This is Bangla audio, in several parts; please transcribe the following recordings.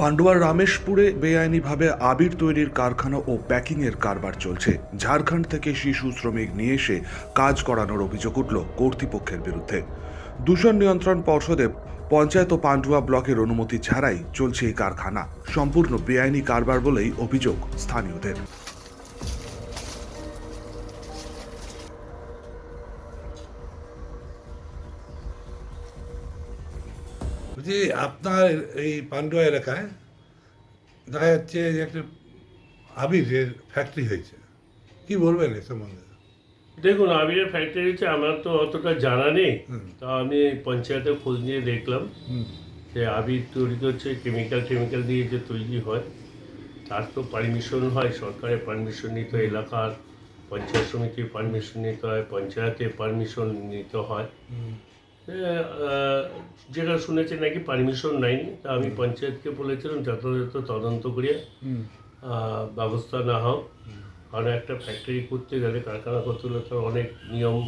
পান্ডুয়ার রামেশপুরে বেআইনিভাবে আবির তৈরির কারখানা ও প্যাকিংয়ের কারবার চলছে। ঝাড়খণ্ড থেকে শিশু শ্রমিক নিয়ে এসে কাজ করানোর অভিযোগ উঠল কর্তৃপক্ষের বিরুদ্ধে। দূষণ নিয়ন্ত্রণ পর্ষদে পঞ্চায়েত ও পান্ডুয়া ব্লকের অনুমতি ছাড়াই চলছে এই কারখানা। সম্পূর্ণ বেআইনি কারবার বলেই অভিযোগ স্থানীয়দের। বলছি আপনার এই পান্ডুয়া এলাকায় দেখা যাচ্ছে যে একটা আবিরের ফ্যাক্টরি হয়েছে। কি বলবেন এ সম্বন্ধে? দেখুন আবিরের ফ্যাক্টরি হচ্ছে আমার তো অতটা জানা নেই। তা আমি পঞ্চায়েতে খোঁজ নিয়ে দেখলাম। যে আবির তৈরি হচ্ছে কেমিক্যাল টেমিক্যাল দিয়ে যে তৈরি হয় তার তো পারমিশন হয় সরকারের পারমিশন নিতে হয় এলাকার পঞ্চায়েত সমিতির পারমিশন নিতে হয় পঞ্চায়েতে পারমিশন নিতে হয়। যেটা শুনেছি নাকি পারমিশন নেয়নি তা আমি পঞ্চায়েতকে বলেছিলাম যথাযথ তদন্ত আহ, ব্যবস্থা না হোক। কারণ একটা ফ্যাক্টরি করতে গেলে কারখানা করতে গেলে তো অনেক নিয়ম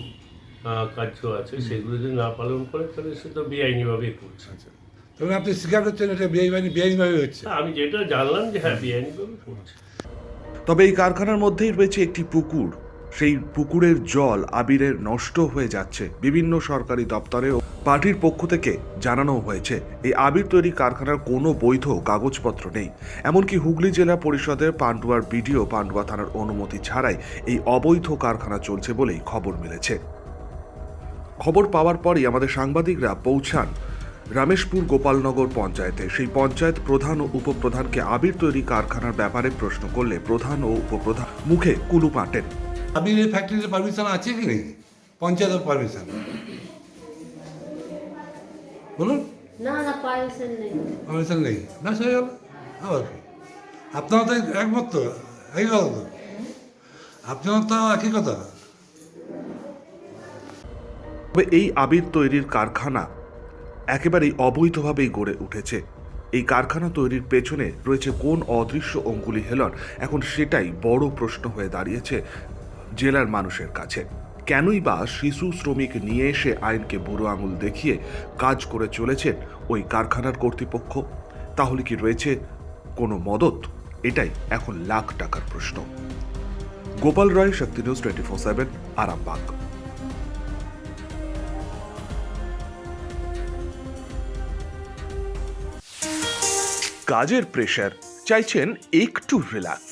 কার্য আছে সেগুলো যদি না পালন করে তাহলে সে তো বেআইনিভাবেই করছে। আচ্ছা। তবে আপনি স্বীকার করছেন এটা বেআইনি বেআইনিভাবে হচ্ছে। আমি যেটা জানলাম যে হ্যাঁ বেআইনিভাবে করছে। তবে এই কারখানার মধ্যেই রয়েছে একটি পুকুর। সেই পুকুরের জল আবিরের নষ্ট হয়ে যাচ্ছে। বিভিন্ন সরকারি দপ্তরেও পার্টির পক্ষ থেকে জানানো হয়েছে, এই আবির তৈরি কারখানার কোনো বৈধ কাগজপত্র নেই। এমনকি হুগলি জেলা পরিষদের পান্ডুয়ার বিডিও পান্ডুয়া থানার অনুমতি ছাড়াই এই অবৈধ কারখানা চলছে বলেই খবর মিলেছে। খবর পাওয়ার পরই আমাদের সাংবাদিকরা পৌঁছান রামেশপুর গোপালনগর পঞ্চায়েতে। সেই পঞ্চায়েত প্রধান ও উপপ্রধানকে আবির তৈরি কারখানার ব্যাপারে প্রশ্ন করলে প্রধান ও উপপ্রধান মুখে কুলু পাটেন। আবিরের ফ্যাক্টরিতে পারমিশন আছে কি নেই পঞ্চায়েতের পারমিশন বলুন না না পারমিশন নেই না সে গেল আবার কি আপনারা তো একমত তো কথা তো আপনারা তো একই কথা তবে এই আবির তৈরির কারখানা একেবারেই অবৈধভাবেই গড়ে উঠেছে। এই কারখানা তৈরির পেছনে রয়েছে কোন অদৃশ্য অঙ্গুলি হেলন? এখন সেটাই বড় প্রশ্ন হয়ে দাঁড়িয়েছে জেলার মানুষের কাছে। কেনই বা শিশু শ্রমিক নিয়ে এসে আইনকে বুড়ো আঙুল দেখিয়ে কাজ করে চলেছেন ওই কারখানার কর্তৃপক্ষ? তাহলে কি রয়েছে কোনো মদত? এটাই এখন লাখ টাকার প্রশ্ন। Gopal Roy, Shakti news twenty four seven, Arambagh. কাজের প্রেশার, চাইছেন একটু রিল্যাক্স।